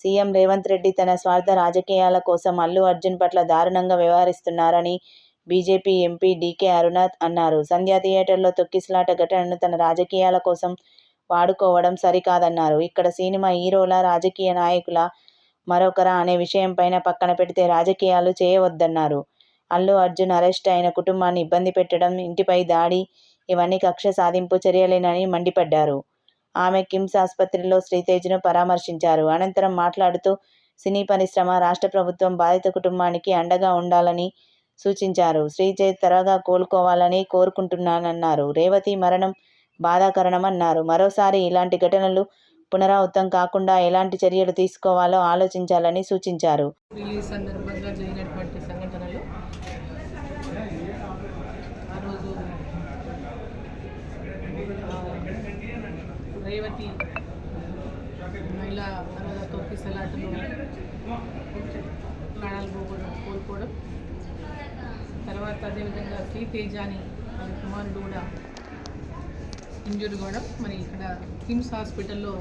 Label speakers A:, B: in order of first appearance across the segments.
A: CM Revanth Reddy తన స్వార్థ రాజకీయాల కోసం అల్లు అర్జున్ పట్ల దారుణంగా వ్యవహరిస్తున్నారని బీజేపీ ఎంపీ డీకే అరుణ అన్నారు. సంధ్యా థియేటర్లో తొక్కిసలాట ఘటనను తన రాజకీయాల కోసం వాడుకోవడం సరికాదన్నారు. ఇక్కడ సినిమా హీరోల రాజకీయ నాయకుల మరొకరా అనే విషయంపైన పక్కన పెడితే రాజకీయాలు చేయవద్దన్నారు. అల్లు అర్జున్ అరెస్ట్ అయిన కుటుంబాన్ని ఇబ్బంది పెట్టడం, ఇంటిపై దాడి ఇవన్నీ కక్ష సాధింపు చర్యలేనని మండిపడ్డారు. ఆమె కిమ్స్ ఆసుపత్రిలో శ్రీతేజ్ను పరామర్శించారు. అనంతరం మాట్లాడుతూ సినీ పరిశ్రమ, రాష్ట్ర ప్రభుత్వం బాధిత కుటుంబానికి అండగా ఉండాలని సూచించారు. శ్రీతేజ్ త్వరగా కోలుకోవాలని కోరుకుంటున్నానన్నారు. రేవతి మరణం బాధాకరణమన్నారు మరోసారి ఇలాంటి ఘటనలు పునరావృతం కాకుండా ఎలాంటి చర్యలు తీసుకోవాలో ఆలోచించాలని సూచించారు.
B: రిలీజ్ సందర్భంగా జరిగినటువంటి సంఘటనలు ఆ రోజు రేవతి మహిళా అనగా తొక్కిసలాటలో ప్రాణాలు పోకూడదు కోల్పోవడం. తర్వాత అదేవిధంగా శ్రీ తేజాని వారి కుమారుడు కూడా ఇంజూర్ కావడం. మరి ఇక్కడ కిమ్స్ హాస్పిటల్లో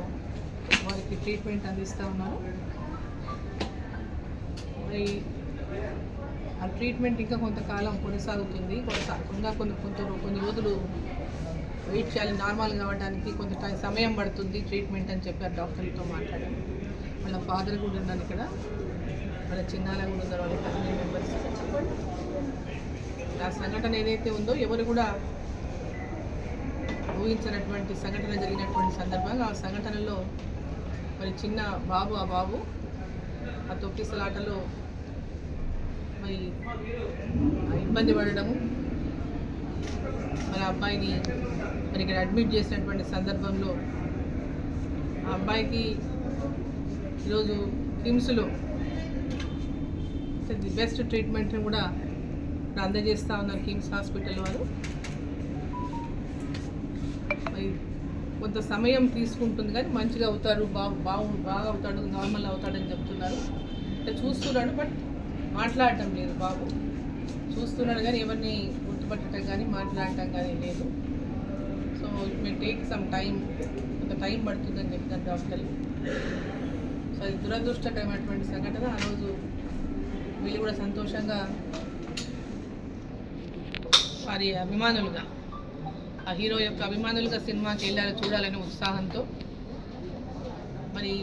B: వారికి ట్రీట్మెంట్ అందిస్తూ ఉన్నారు. మరి ఆ ట్రీట్మెంట్ ఇంకా కొంతకాలం కొనసాగుతుంది. కొనసాగకుండా కొన్ని కొంత కొంత కొన్ని రోజులు వెయిట్ చేయాలి. నార్మల్ కావడానికి కొంత టైం సమయం పడుతుంది ట్రీట్మెంట్ అని చెప్పారు డాక్టర్లతో మాట్లాడాం వాళ్ళ ఫాదర్ కూడా ఉన్నాను ఇక్కడ. వాళ్ళ చిన్నాల కూడా ఉన్నారు. వాళ్ళ ఫ్యామిలీ మెంబర్స్ ఆ సంఘటన ఏదైతే ఉందో ఎవరు కూడా ఊహించినటువంటి సంఘటన జరిగినటువంటి సందర్భంగా ఆ సంఘటనలో మరి చిన్న బాబు ఆ బాబు ఆ తొక్కిసలాటలో ఇబ్బంది పడడము. మరి అబ్బాయిని మరి ఇక్కడ అడ్మిట్ చేసినటువంటి సందర్భంలో ఆ అబ్బాయికి ఈరోజు కిమ్స్లో ది బెస్ట్ ట్రీట్మెంట్ కూడా ఇప్పుడు అందజేస్తూ ఉన్నారు కిమ్స్ హాస్పిటల్ వారు. మరి కొంత సమయం తీసుకుంటుంది కానీ మంచిగా అవుతాడు బాగు బాగు బాగా అవుతాడు నార్మల్ అవుతాడని చెప్తున్నారు. అంటే చూస్తున్నాడు బట్ మాట్లాడటం లేదు బాబు. చూస్తున్నాడు కానీ ఎవరిని గుర్తుపట్టడం కానీ మాట్లాడటం కానీ లేదు. So it may take some time కొంత టైం పడుతుందని చెప్తారు డాక్టర్లు సో అది దురదృష్టకరమైనటువంటి సంఘటన. ఆ రోజు వీళ్ళు కూడా సంతోషంగా వారి అభిమానులుగా ఆ హీరో యొక్క అభిమానులుగా సినిమాకి వెళ్ళాలి చూడాలనే ఉత్సాహంతో. మరి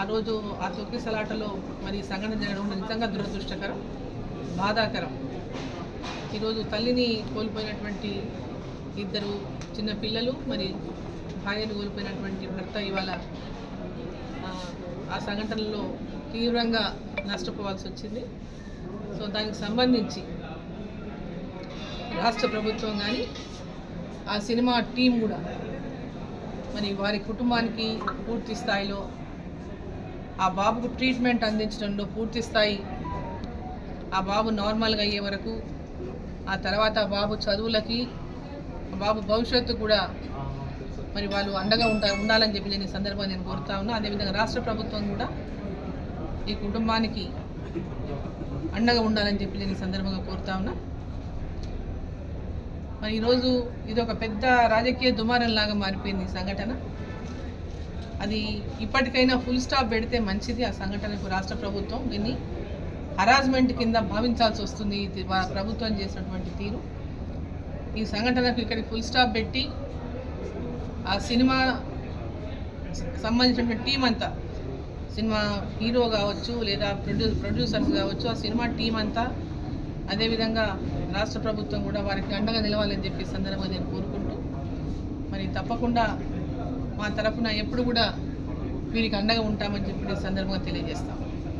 B: ఆ రోజు ఆ తొక్కిసలాటలో మరి సంఘటన జరగడం నిజంగా దురదృష్టకరం బాధాకరం. ఈరోజు తల్లిని కోల్పోయినటువంటి ఇద్దరు చిన్న పిల్లలు మరి భార్యను కోల్పోయినటువంటి భర్త ఇవాళ ఆ సంఘటనలో తీవ్రంగా నష్టపోవాల్సి వచ్చింది. సో దానికి సంబంధించి రాష్ట్ర ప్రభుత్వం కానీ ఆ సినిమా టీం కూడా మరి వారి కుటుంబానికి పూర్తి స్థాయిలో ఆ బాబుకు ట్రీట్మెంట్ అందించడంలో పూర్తి స్థాయి ఆ బాబు నార్మల్గా అయ్యే వరకు ఆ తర్వాత ఆ బాబు చదువులకి ఆ బాబు భవిష్యత్తు కూడా మరి వాళ్ళు అండగా ఉంటా ఉండాలని చెప్పి నేను ఈ సందర్భంగా నేను కోరుతా ఉన్నా. అదేవిధంగా రాష్ట్ర ప్రభుత్వం కూడా ఈ కుటుంబానికి అండగా ఉండాలని చెప్పి నేను ఈ సందర్భంగా కోరుతా ఉన్నా. మరి ఈరోజు ఇది ఒక పెద్ద రాజకీయ దుమారం లాగా మారిపోయింది ఈ సంఘటన. అది ఇప్పటికైనా ఫుల్ స్టాప్ పెడితే మంచిది. ఆ సంఘటనకు రాష్ట్ర ప్రభుత్వం దీన్ని హరాస్మెంట్ కింద భావించాల్సి వస్తుంది. ఇది ప్రభుత్వం చేసినటువంటి తీరు. ఈ సంఘటనకు ఇక్కడికి ఫుల్ స్టాప్ పెట్టి ఆ సినిమా సంబంధించినటువంటి టీం అంతా సినిమా హీరో కావచ్చు లేదా ప్రొడ్యూ ప్రొడ్యూసర్స్ కావచ్చు ఆ సినిమా టీం అంతా అదేవిధంగా రాష్ట్ర ప్రభుత్వం కూడా వారికి అండగా నిలవాలని చెప్పి సందర్భంగా నేను కోరుకుంటూ మరి తప్పకుండా మా తరఫున ఎప్పుడు కూడా వీరికి అండగా ఉంటామని చెప్పి సందర్భంగా తెలియజేస్తాం.